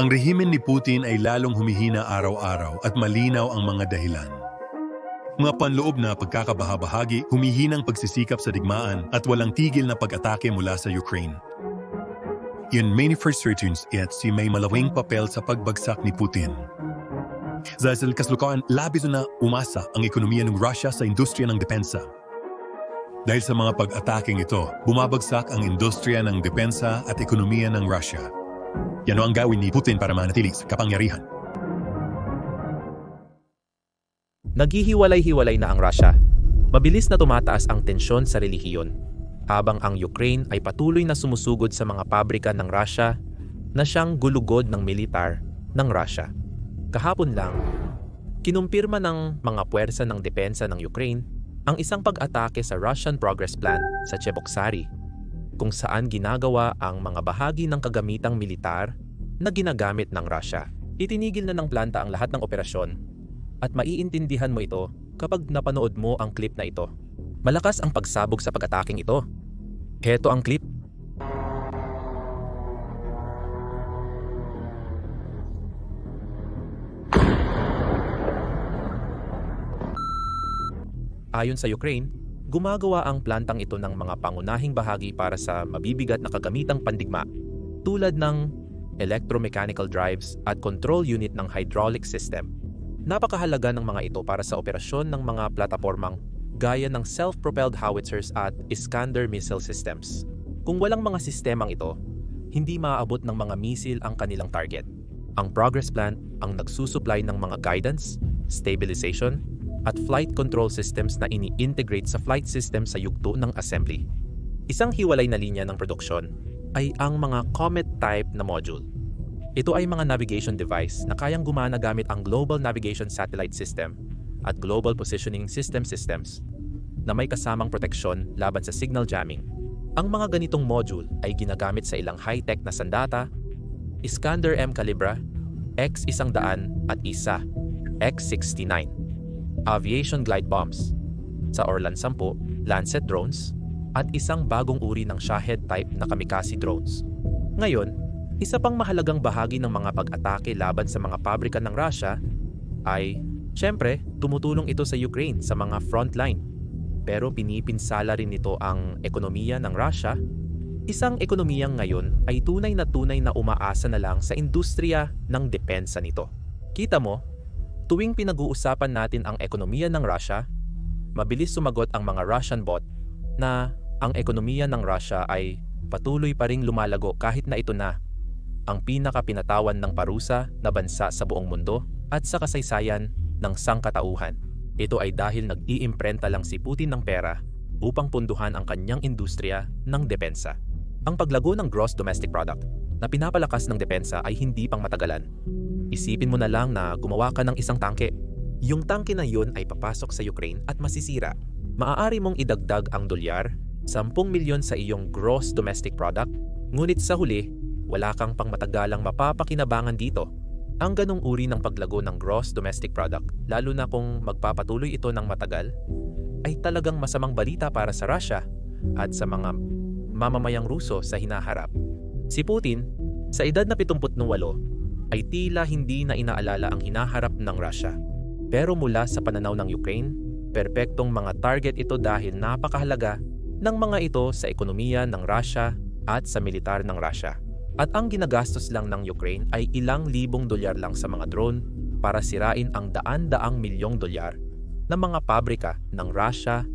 Ang rehimen ni Putin ay lalong humihina araw-araw at malinaw ang mga dahilan. Mga panloob na pagkakabahabahagi, humihinang pagsisikap sa digmaan at walang tigil na pag-atake mula sa Ukraine. Yun many first returns at si may malawing papel sa pagbagsak ni Putin. Sa kaslukuan, labis na umasa ang ekonomiya ng Russia sa industriya ng depensa. Dahil sa mga pag-ataking ito, bumabagsak ang industriya ng depensa at ekonomiya ng Russia. Yan ang gawin ni Putin para manatili sa kapangyarihan. Naghihiwalay-hiwalay na ang Russia. Mabilis na tumataas ang tensyon sa relihiyon, habang ang Ukraine ay patuloy na sumusugod sa mga pabrika ng Russia na siyang gulugod ng militar ng Russia. Kahapon lang, kinumpirma ng mga puwersa ng depensa ng Ukraine ang isang pag-atake sa Russian Progress Plan sa Cheboksary, kung saan ginagawa ang mga bahagi ng kagamitang militar na ginagamit ng Russia. Itinigil na ng planta ang lahat ng operasyon at maiintindihan mo ito kapag napanood mo ang clip na ito. Malakas ang pagsabog sa pag-ataking ito. Heto ang clip. Ayon sa Ukraine, gumagawa ang plantang ito ng mga pangunahing bahagi para sa mabibigat na kagamitang pandigma tulad ng electromechanical drives at control unit ng hydraulic system. Napakahalaga ng mga ito para sa operasyon ng mga platapormang gaya ng self-propelled howitzers at Iskander missile systems. Kung walang mga sistemang ito, hindi maaabot ng mga misil ang kanilang target. Ang Progress Plan ang nagsusupply ng mga guidance, stabilization, at flight control systems na ini-integrate sa flight system sa yugto ng assembly. Isang hiwalay na linya ng produksyon ay ang mga Comet-type na module. Ito ay mga navigation device na kayang gumana gamit ang Global Navigation Satellite System at Global Positioning System systems na may kasamang proteksyon laban sa signal jamming. Ang mga ganitong module ay ginagamit sa ilang high-tech na sandata, Iskander M Calibra, X-100 at isa, X-69, aviation glide bombs, sa Orlan 10, Lancet drones, at isang bagong uri ng Shahed type na kamikaze drones. Ngayon, isa pang mahalagang bahagi ng mga pag-atake laban sa mga pabrika ng Russia ay, syempre, tumutulong ito sa Ukraine sa mga frontline. Pero pinipinsala rin nito ang ekonomiya ng Russia. Isang ekonomiyang ngayon ay tunay na tunay na umaasa na lang sa industriya ng depensa nito. Kita mo, tuwing pinag-uusapan natin ang ekonomiya ng Russia, mabilis sumagot ang mga Russian bot na ang ekonomiya ng Russia ay patuloy pa ring lumalago kahit na ito na ang pinakapinatawan ng parusa na bansa sa buong mundo at sa kasaysayan ng sangkatauhan. Ito ay dahil nag-iimprenta lang si Putin ng pera upang punduhan ang kanyang industriya ng depensa. Ang paglago ng gross domestic product na pinapalakas ng depensa ay hindi pang matagalan. Isipin mo na lang na gumawa ka ng isang tangke. Yung tangke na yun ay papasok sa Ukraine at masisira. Maaari mong idagdag ang dolyar, 10 milyon sa iyong gross domestic product, ngunit sa huli, wala kang pangmatagalang mapapakinabangan dito. Ang ganong uri ng paglago ng gross domestic product, lalo na kung magpapatuloy ito ng matagal, ay talagang masamang balita para sa Russia at sa mga mamamayang Ruso sa hinaharap. Si Putin, sa edad na 78, ay tila hindi na inaalala ang hinaharap ng Russia. Pero mula sa pananaw ng Ukraine, perpektong mga target ito dahil napakahalaga ng mga ito sa ekonomiya ng Russia at sa militar ng Russia. At ang ginagastos lang ng Ukraine ay ilang libong dolyar lang sa mga drone para sirain ang daan-daang milyong dolyar ng mga pabrika ng Russia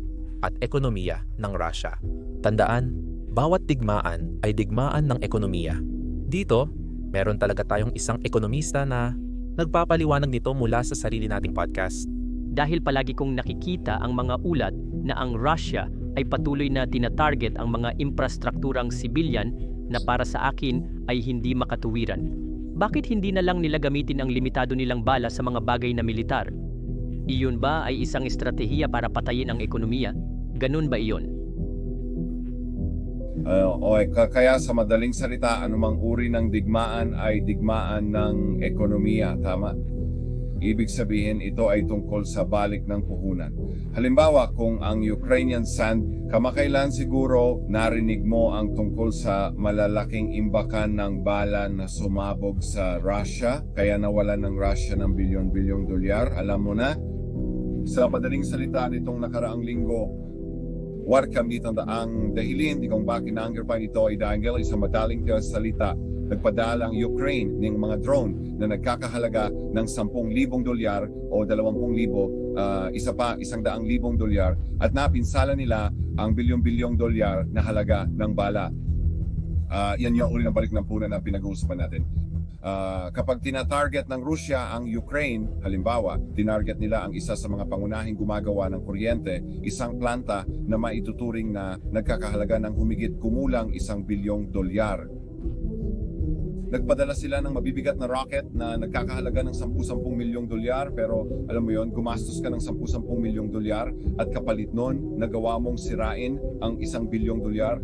at ekonomiya ng Russia. Tandaan, bawat digmaan ay digmaan ng ekonomiya. Dito, meron talaga tayong isang ekonomista na nagpapaliwanag nito mula sa sarili nating podcast. dahil palagi kong nakikita ang mga ulat na ang Russia ay patuloy na tinatarget ang mga infrastrukturang sibilyan na para sa akin ay hindi makatuwiran. Bakit hindi na lang nila gamitin ang limitado nilang bala sa mga bagay na militar? Iyon ba ay isang estratehiya para patayin ang ekonomiya? Ganun ba iyon? Uh, okay, ka- kaya sa madaling salita, anumang uri ng digmaan ay digmaan ng ekonomiya, tama? Ibig sabihin, ito ay tungkol sa balik ng puhunan. Halimbawa, kung ang Ukrainian sand, kamakailan siguro narinig mo ang tungkol sa malalaking imbakan ng bala na sumabog sa Russia, kaya nawalan ng Russia ng bilyon-bilyong dolyar. Alam mo na? Sa madaling salita nitong nakaraang linggo, War kami ang dahilin di kung bakit naanggar pa ito ay dahil sa madaling salita nagpadala ang Ukraine ng mga drone na nagkakahalaga ng 10,000 dolyar o 20,000 uh, isa pa isang daang libong dolyar at napinsala nila ang bilyong-bilyong dolyar na halaga ng bala. Uh, yan yung uri ng balik ng punan na pinag-uusapan natin. Uh, kapag tina-target ng Russia ang Ukraine, halimbawa, tinarget nila ang isa sa mga pangunahing gumagawa ng kuryente, isang planta na maituturing na nagkakahalaga ng humigit kumulang isang bilyong dolyar. Nagpadala sila ng mabibigat na rocket na nagkakahalaga ng 10-10 milyong dolyar pero alam mo yon gumastos ka ng 10-10 milyong dolyar at kapalit nun nagawa mong sirain ang isang bilyong dolyar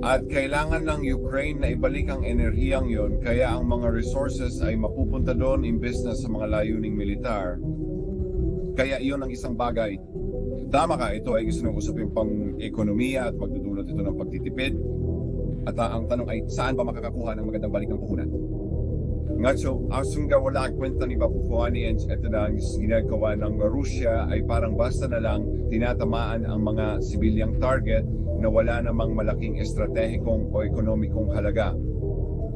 at kailangan ng Ukraine na ibalik ang enerhiyang yon kaya ang mga resources ay mapupunta doon imbes na sa mga layuning militar. Kaya iyon ang isang bagay. Tama ka, ito ay usapin pang ekonomiya at magdudulot ito ng pagtitipid. At uh, ang tanong ay, saan ba makakakuha ng magandang balik ng puhunan? Nga so, asunga wala kwenta ni Bapufuani and ito na ang ginagawa ng Russia ay parang basta na lang tinatamaan ang mga sibilyang target na wala namang malaking estratehikong o ekonomikong halaga.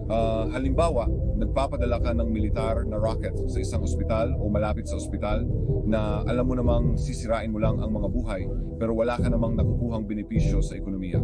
Uh, halimbawa, nagpapadala ka ng militar na rocket sa isang ospital o malapit sa ospital na alam mo namang sisirain mo lang ang mga buhay pero wala ka namang nakukuhang benepisyo sa ekonomiya.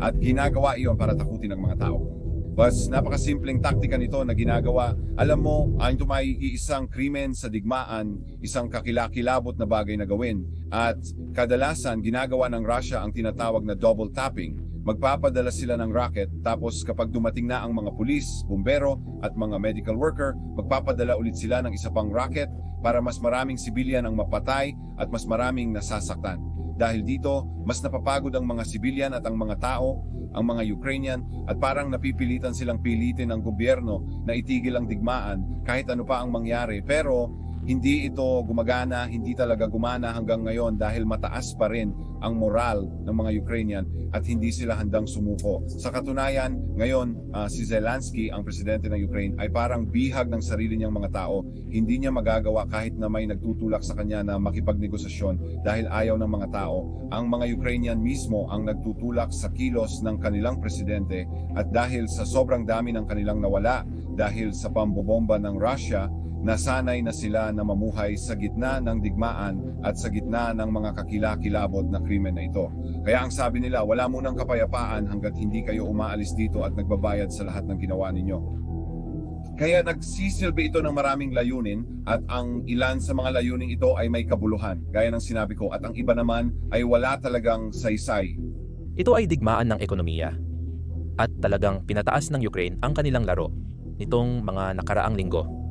At ginagawa iyon para takutin ang mga tao. Mas napakasimpleng taktika nito na ginagawa. Alam mo, ang tumay isang krimen sa digmaan, isang kakilakilabot na bagay na gawin. At kadalasan, ginagawa ng Russia ang tinatawag na double tapping. Magpapadala sila ng rocket tapos kapag dumating na ang mga pulis, bumbero at mga medical worker, magpapadala ulit sila ng isa pang rocket para mas maraming sibilyan ang mapatay at mas maraming nasasaktan. Dahil dito, mas napapagod ang mga sibilyan at ang mga tao, ang mga Ukrainian, at parang napipilitan silang pilitin ng gobyerno na itigil ang digmaan kahit ano pa ang mangyari. Pero hindi ito gumagana, hindi talaga gumana hanggang ngayon dahil mataas pa rin ang moral ng mga Ukrainian at hindi sila handang sumuko. Sa katunayan, ngayon uh, si Zelensky, ang presidente ng Ukraine, ay parang bihag ng sarili niyang mga tao. Hindi niya magagawa kahit na may nagtutulak sa kanya na makipagnegosasyon dahil ayaw ng mga tao. Ang mga Ukrainian mismo ang nagtutulak sa kilos ng kanilang presidente at dahil sa sobrang dami ng kanilang nawala dahil sa pambobomba ng Russia, nasanay na sila na mamuhay sa gitna ng digmaan at sa gitna ng mga kakilakilabot na krimen na ito. Kaya ang sabi nila, wala munang kapayapaan hanggat hindi kayo umaalis dito at nagbabayad sa lahat ng ginawa ninyo. Kaya nagsisilbi ito ng maraming layunin at ang ilan sa mga layuning ito ay may kabuluhan, gaya ng sinabi ko, at ang iba naman ay wala talagang saysay. Ito ay digmaan ng ekonomiya. At talagang pinataas ng Ukraine ang kanilang laro nitong mga nakaraang linggo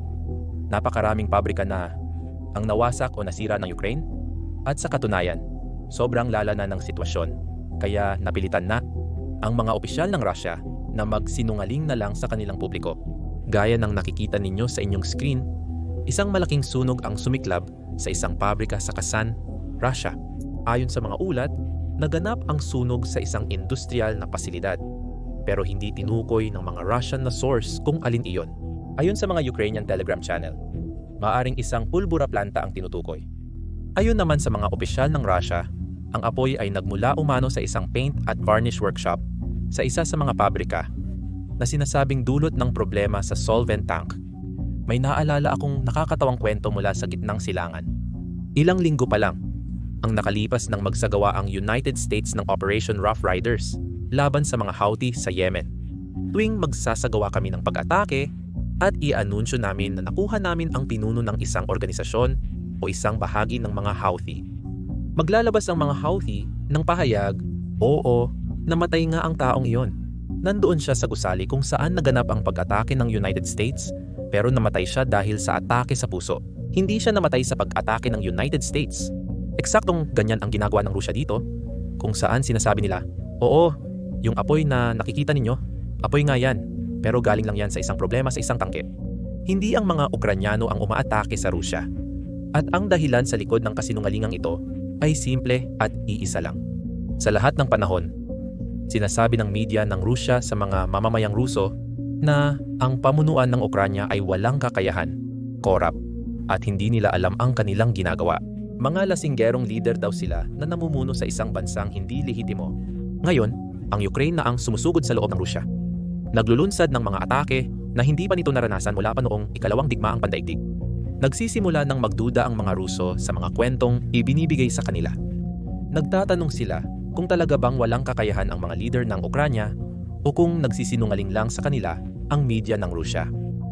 napakaraming pabrika na ang nawasak o nasira ng Ukraine at sa katunayan, sobrang lala na ng sitwasyon kaya napilitan na ang mga opisyal ng Russia na magsinungaling na lang sa kanilang publiko. Gaya ng nakikita ninyo sa inyong screen, isang malaking sunog ang sumiklab sa isang pabrika sa Kazan, Russia. Ayon sa mga ulat, naganap ang sunog sa isang industrial na pasilidad pero hindi tinukoy ng mga Russian na source kung alin iyon. Ayon sa mga Ukrainian Telegram channel, maaring isang pulbura planta ang tinutukoy. Ayon naman sa mga opisyal ng Russia, ang apoy ay nagmula umano sa isang paint at varnish workshop sa isa sa mga pabrika na sinasabing dulot ng problema sa solvent tank. May naalala akong nakakatawang kwento mula sa gitnang silangan. Ilang linggo pa lang, ang nakalipas ng magsagawa ang United States ng Operation Rough Riders laban sa mga Houthi sa Yemen. Tuwing magsasagawa kami ng pag-atake, at i-anunsyo namin na nakuha namin ang pinuno ng isang organisasyon o isang bahagi ng mga Houthi. Maglalabas ang mga Houthi ng pahayag, oo, namatay nga ang taong iyon. Nandoon siya sa gusali kung saan naganap ang pag-atake ng United States pero namatay siya dahil sa atake sa puso. Hindi siya namatay sa pag-atake ng United States. Eksaktong ganyan ang ginagawa ng Rusya dito kung saan sinasabi nila, oo, yung apoy na nakikita ninyo, apoy nga yan, pero galing lang yan sa isang problema sa isang tangke. Hindi ang mga Ukranyano ang umaatake sa Rusya. At ang dahilan sa likod ng kasinungalingang ito ay simple at iisa lang. Sa lahat ng panahon, sinasabi ng media ng Rusya sa mga mamamayang Ruso na ang pamunuan ng Ukranya ay walang kakayahan, korap, at hindi nila alam ang kanilang ginagawa. Mga lasinggerong leader daw sila na namumuno sa isang bansang hindi lehitimo. Ngayon, ang Ukraine na ang sumusugod sa loob ng Rusya. Naglulunsad ng mga atake na hindi pa nito naranasan mula pa noong ikalawang digmaang pandaigdig. Nagsisimula ng magduda ang mga Ruso sa mga kwentong ibinibigay sa kanila. Nagtatanong sila kung talaga bang walang kakayahan ang mga leader ng Ukranya o kung nagsisinungaling lang sa kanila ang media ng Rusya.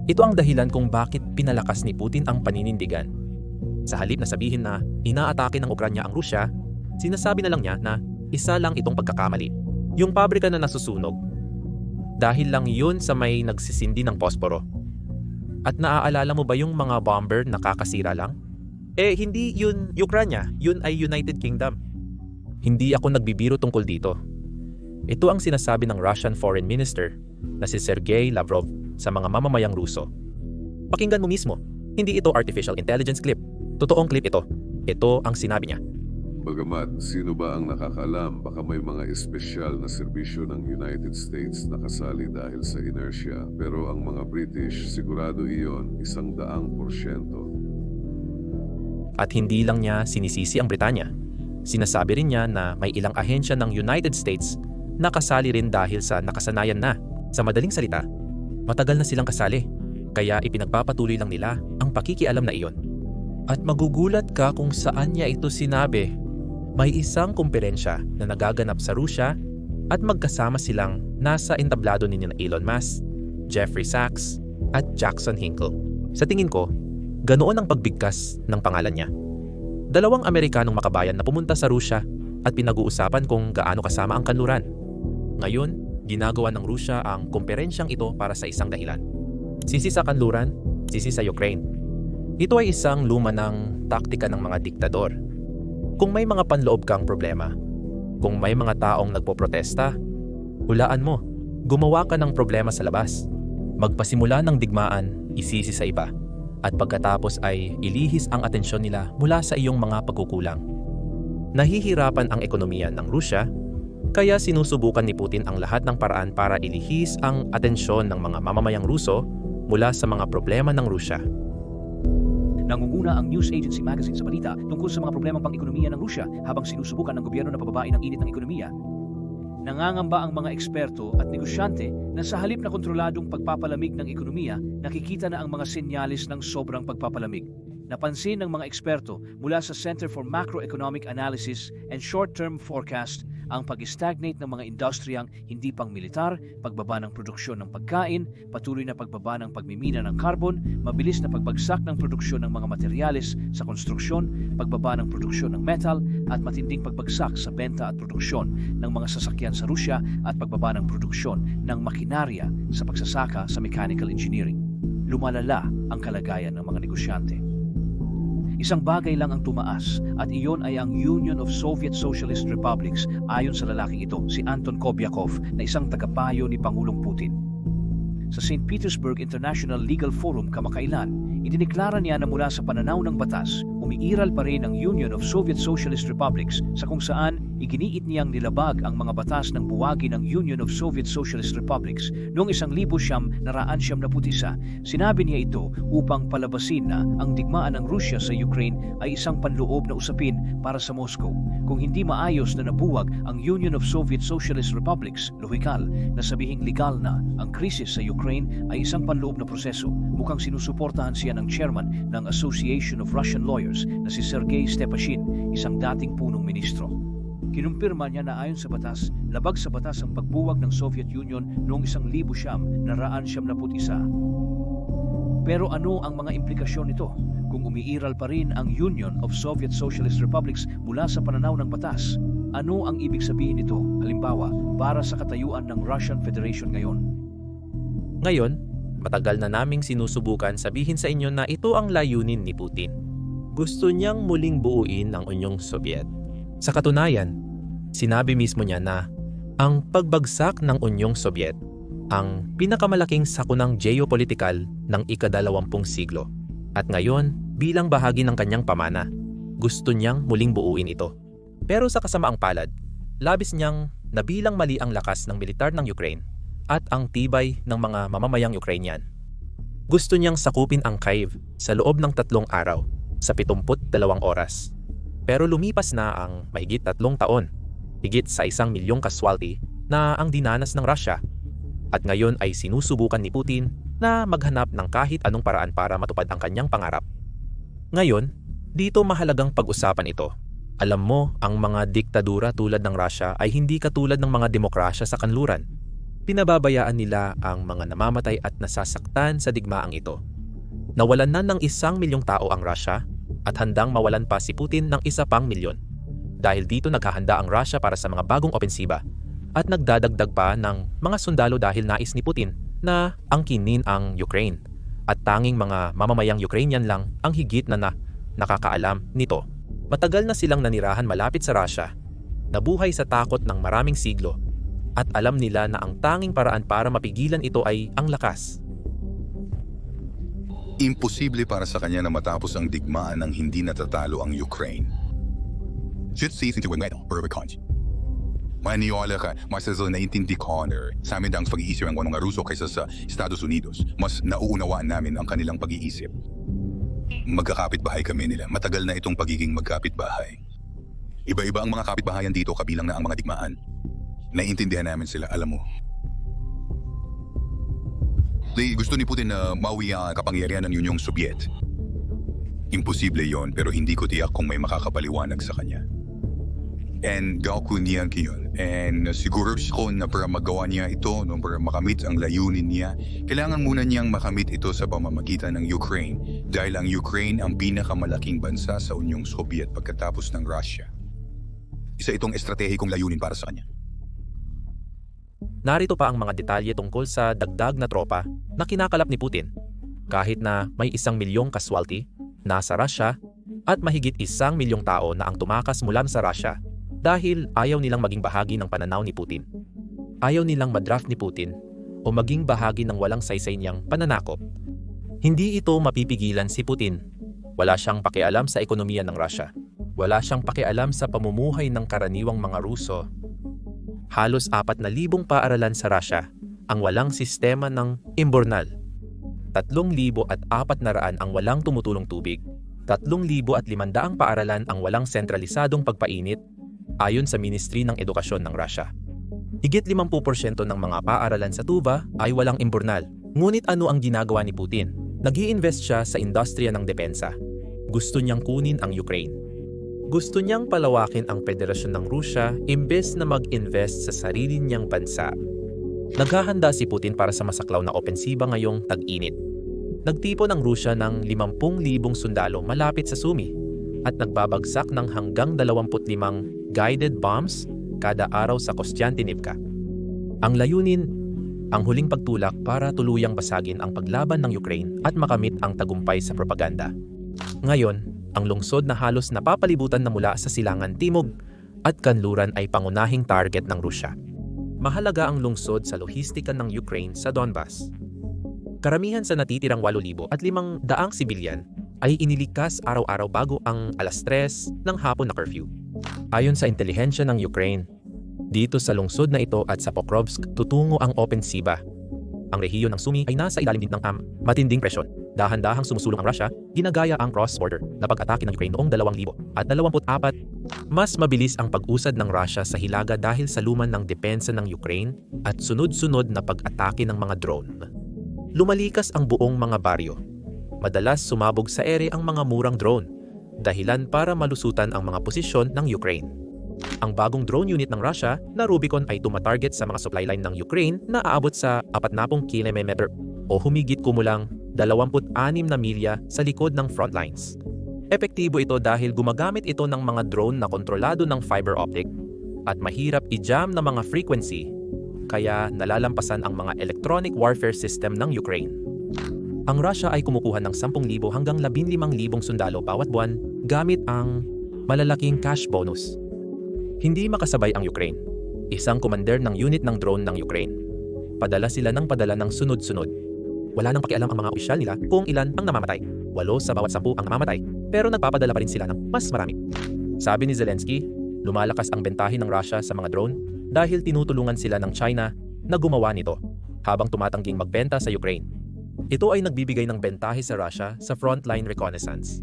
Ito ang dahilan kung bakit pinalakas ni Putin ang paninindigan. Sa halip na sabihin na inaatake ng Ukranya ang Rusya, sinasabi na lang niya na isa lang itong pagkakamali. Yung pabrika na nasusunog. Dahil lang yun sa may nagsisindi ng posporo. At naaalala mo ba yung mga bomber na kakasira lang? Eh, hindi yun Ukranya, yun ay United Kingdom. Hindi ako nagbibiro tungkol dito. Ito ang sinasabi ng Russian Foreign Minister na si Sergei Lavrov sa mga mamamayang Ruso. Pakinggan mo mismo, hindi ito artificial intelligence clip. Totoong clip ito. Ito ang sinabi niya. Bagamat sino ba ang nakakaalam baka may mga espesyal na serbisyo ng United States na kasali dahil sa inertia pero ang mga British sigurado iyon isang daang porsyento. At hindi lang niya sinisisi ang Britanya. Sinasabi rin niya na may ilang ahensya ng United States na kasali rin dahil sa nakasanayan na. Sa madaling salita, matagal na silang kasali. Kaya ipinagpapatuloy lang nila ang pakikialam na iyon. At magugulat ka kung saan niya ito sinabi. May isang kumperensya na nagaganap sa Rusya at magkasama silang nasa entablado ni Elon Musk, Jeffrey Sachs, at Jackson Hinkle. Sa tingin ko, ganoon ang pagbigkas ng pangalan niya. Dalawang Amerikanong makabayan na pumunta sa Rusya at pinag-uusapan kung gaano kasama ang kanluran. Ngayon, ginagawa ng Rusya ang kumperensyang ito para sa isang dahilan. Sisi sa kanluran, sisi sa Ukraine. Ito ay isang luma ng taktika ng mga diktador. Kung may mga panloob kang problema, kung may mga taong nagpoprotesta, hulaan mo, gumawa ka ng problema sa labas. Magpasimula ng digmaan, isisi sa iba at pagkatapos ay ilihis ang atensyon nila mula sa iyong mga pagkukulang. Nahihirapan ang ekonomiya ng Rusya, kaya sinusubukan ni Putin ang lahat ng paraan para ilihis ang atensyon ng mga mamamayang Ruso mula sa mga problema ng Rusya. Nangunguna ang news agency magazine sa balita tungkol sa mga problemang pang-ekonomiya ng Rusya habang sinusubukan ng gobyerno na pababain ang init ng ekonomiya. Nangangamba ang mga eksperto at negosyante na sa halip na kontroladong pagpapalamig ng ekonomiya, nakikita na ang mga senyales ng sobrang pagpapalamig. Napansin ng mga eksperto mula sa Center for Macroeconomic Analysis and Short-Term Forecast ang pag-stagnate ng mga industriyang hindi pang militar, pagbaba ng produksyon ng pagkain, patuloy na pagbaba ng pagmimina ng carbon, mabilis na pagbagsak ng produksyon ng mga materyales sa konstruksyon, pagbaba ng produksyon ng metal, at matinding pagbagsak sa benta at produksyon ng mga sasakyan sa Rusya at pagbaba ng produksyon ng makinarya sa pagsasaka sa mechanical engineering. Lumalala ang kalagayan ng mga negosyante. Isang bagay lang ang tumaas at iyon ay ang Union of Soviet Socialist Republics ayon sa lalaking ito, si Anton Kobyakov na isang tagapayo ni Pangulong Putin. Sa St. Petersburg International Legal Forum kamakailan, idineklara niya na mula sa pananaw ng batas, umiiral pa rin ang Union of Soviet Socialist Republics sa kung saan iginiit niyang nilabag ang mga batas ng buwagi ng Union of Soviet Socialist Republics noong isang libo siyam naraan siyam na putisa. Sinabi niya ito upang palabasin na ang digmaan ng Rusya sa Ukraine ay isang panloob na usapin para sa Moscow. Kung hindi maayos na nabuwag ang Union of Soviet Socialist Republics, lohikal na sabihing legal na ang krisis sa Ukraine ay isang panloob na proseso. Mukhang sinusuportahan siya ng chairman ng Association of Russian Lawyers na si Sergei Stepashin, isang dating punong ministro. Kinumpirma niya na ayon sa batas, labag sa batas ang pagbuwag ng Soviet Union noong isang libo siyam na raan siyam na isa. Pero ano ang mga implikasyon nito kung umiiral pa rin ang Union of Soviet Socialist Republics mula sa pananaw ng batas? Ano ang ibig sabihin nito, halimbawa, para sa katayuan ng Russian Federation ngayon? Ngayon, matagal na naming sinusubukan sabihin sa inyo na ito ang layunin ni Putin. Gusto niyang muling buuin ang Unyong Soviet. Sa katunayan, sinabi mismo niya na ang pagbagsak ng Unyong Soviet ang pinakamalaking sakunang geopolitikal ng ikadalawampung siglo. At ngayon, bilang bahagi ng kanyang pamana, gusto niyang muling buuin ito. Pero sa kasamaang palad, labis niyang nabilang mali ang lakas ng militar ng Ukraine at ang tibay ng mga mamamayang Ukrainian. Gusto niyang sakupin ang Kyiv sa loob ng tatlong araw sa 72 oras. Pero lumipas na ang mahigit tatlong taon, higit sa isang milyong kaswalti na ang dinanas ng Russia. At ngayon ay sinusubukan ni Putin na maghanap ng kahit anong paraan para matupad ang kanyang pangarap. Ngayon, dito mahalagang pag-usapan ito. Alam mo, ang mga diktadura tulad ng Russia ay hindi katulad ng mga demokrasya sa kanluran. Pinababayaan nila ang mga namamatay at nasasaktan sa digmaang ito. Nawalan na ng isang milyong tao ang Russia at handang mawalan pa si Putin ng isa pang milyon. Dahil dito naghahanda ang Russia para sa mga bagong opensiba at nagdadagdag pa ng mga sundalo dahil nais ni Putin na angkinin ang Ukraine at tanging mga mamamayang Ukrainian lang ang higit na, na nakakaalam nito. Matagal na silang nanirahan malapit sa Russia, nabuhay sa takot ng maraming siglo at alam nila na ang tanging paraan para mapigilan ito ay ang lakas. Imposible para sa kanya na matapos ang digmaan ng hindi natatalo ang Ukraine. Should cease into a Rubicon. Maniwala ka, mas sa naintindi ko, Honor, sa amin ang pag-iisip ng mga Ruso kaysa sa Estados Unidos. Mas nauunawaan namin ang kanilang pag-iisip. Magkakapit-bahay kami nila. Matagal na itong pagiging magkapit-bahay. Iba-iba ang mga kapitbahayan dito kabilang na ang mga digmaan. Naiintindihan namin sila, alam mo. Di, gusto ni Putin na mawi ang kapangyarihan ng Yunyong Soviet. Imposible yon pero hindi ko tiyak kung may makakapaliwanag sa kanya. And niya yun. And siguro ko na para magawa niya ito, no, para makamit ang layunin niya, kailangan muna niyang makamit ito sa pamamagitan ng Ukraine dahil ang Ukraine ang pinakamalaking bansa sa Unyong Soviet pagkatapos ng Russia. Isa itong estratehikong layunin para sa kanya. Narito pa ang mga detalye tungkol sa dagdag na tropa na kinakalap ni Putin. Kahit na may isang milyong kaswalti, nasa Russia, at mahigit isang milyong tao na ang tumakas mula sa Russia dahil ayaw nilang maging bahagi ng pananaw ni Putin. Ayaw nilang madraft ni Putin o maging bahagi ng walang saysay niyang pananakop. Hindi ito mapipigilan si Putin. Wala siyang pakialam sa ekonomiya ng Russia. Wala siyang pakialam sa pamumuhay ng karaniwang mga Ruso. Halos apat na libong paaralan sa Russia ang walang sistema ng imbornal. Tatlong libo at apat na raan ang walang tumutulong tubig. Tatlong libo at limandaang paaralan ang walang sentralisadong pagpainit ayon sa Ministry ng Edukasyon ng Russia. Higit 50% ng mga paaralan sa Tuva ay walang imburnal. Ngunit ano ang ginagawa ni Putin? nag invest siya sa industriya ng depensa. Gusto niyang kunin ang Ukraine. Gusto niyang palawakin ang Federasyon ng Rusya imbes na mag-invest sa sarili niyang bansa. Naghahanda si Putin para sa masaklaw na opensiba ngayong tag-init. Nagtipon ang Rusya ng 50,000 sundalo malapit sa Sumi at nagbabagsak ng hanggang 25 guided bombs kada araw sa Kostiantynivka. Ang layunin, ang huling pagtulak para tuluyang basagin ang paglaban ng Ukraine at makamit ang tagumpay sa propaganda. Ngayon, ang lungsod na halos napapalibutan na mula sa silangan timog at kanluran ay pangunahing target ng Rusya. Mahalaga ang lungsod sa lohistika ng Ukraine sa Donbas. Karamihan sa natitirang 8,000 at 500 sibilyan ay inilikas araw-araw bago ang alas 3 ng hapon na curfew. Ayon sa intelihensya ng Ukraine, dito sa lungsod na ito at sa Pokrovsk tutungo ang opensiba. Ang rehiyon ng Sumi ay nasa ilalim din ng um, matinding presyon. Dahan-dahang sumusulong ang Russia, ginagaya ang cross-border na pag-atake ng Ukraine noong 2000 at 24. Mas mabilis ang pag-usad ng Russia sa hilaga dahil sa luman ng depensa ng Ukraine at sunod-sunod na pag-atake ng mga drone. Lumalikas ang buong mga baryo. Madalas sumabog sa ere ang mga murang drone, dahilan para malusutan ang mga posisyon ng Ukraine. Ang bagong drone unit ng Russia na Rubicon ay tumatarget sa mga supply line ng Ukraine na aabot sa 40 km o humigit kumulang 26 na milya sa likod ng front lines. Epektibo ito dahil gumagamit ito ng mga drone na kontrolado ng fiber optic at mahirap i-jam ng mga frequency kaya nalalampasan ang mga electronic warfare system ng Ukraine. Ang Russia ay kumukuha ng 10,000 hanggang 15,000 sundalo bawat buwan gamit ang malalaking cash bonus. Hindi makasabay ang Ukraine, isang commander ng unit ng drone ng Ukraine. Padala sila ng padala ng sunod-sunod. Wala nang pakialam ang mga opisyal nila kung ilan ang namamatay. Walo sa bawat sampu ang namamatay, pero nagpapadala pa rin sila ng mas marami. Sabi ni Zelensky, lumalakas ang bentahe ng Russia sa mga drone dahil tinutulungan sila ng China na gumawa nito habang tumatangging magbenta sa Ukraine. Ito ay nagbibigay ng bentahe sa Russia sa frontline reconnaissance.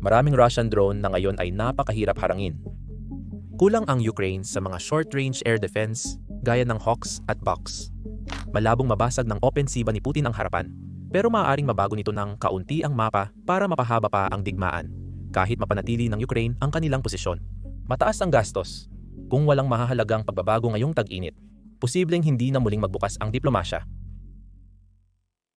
Maraming Russian drone na ngayon ay napakahirap harangin. Kulang ang Ukraine sa mga short-range air defense gaya ng Hawks at Bucks. Malabong mabasag ng opensiba ni Putin ang harapan, pero maaaring mabago nito ng kaunti ang mapa para mapahaba pa ang digmaan, kahit mapanatili ng Ukraine ang kanilang posisyon. Mataas ang gastos. Kung walang mahahalagang pagbabago ngayong tag-init, posibleng hindi na muling magbukas ang diplomasya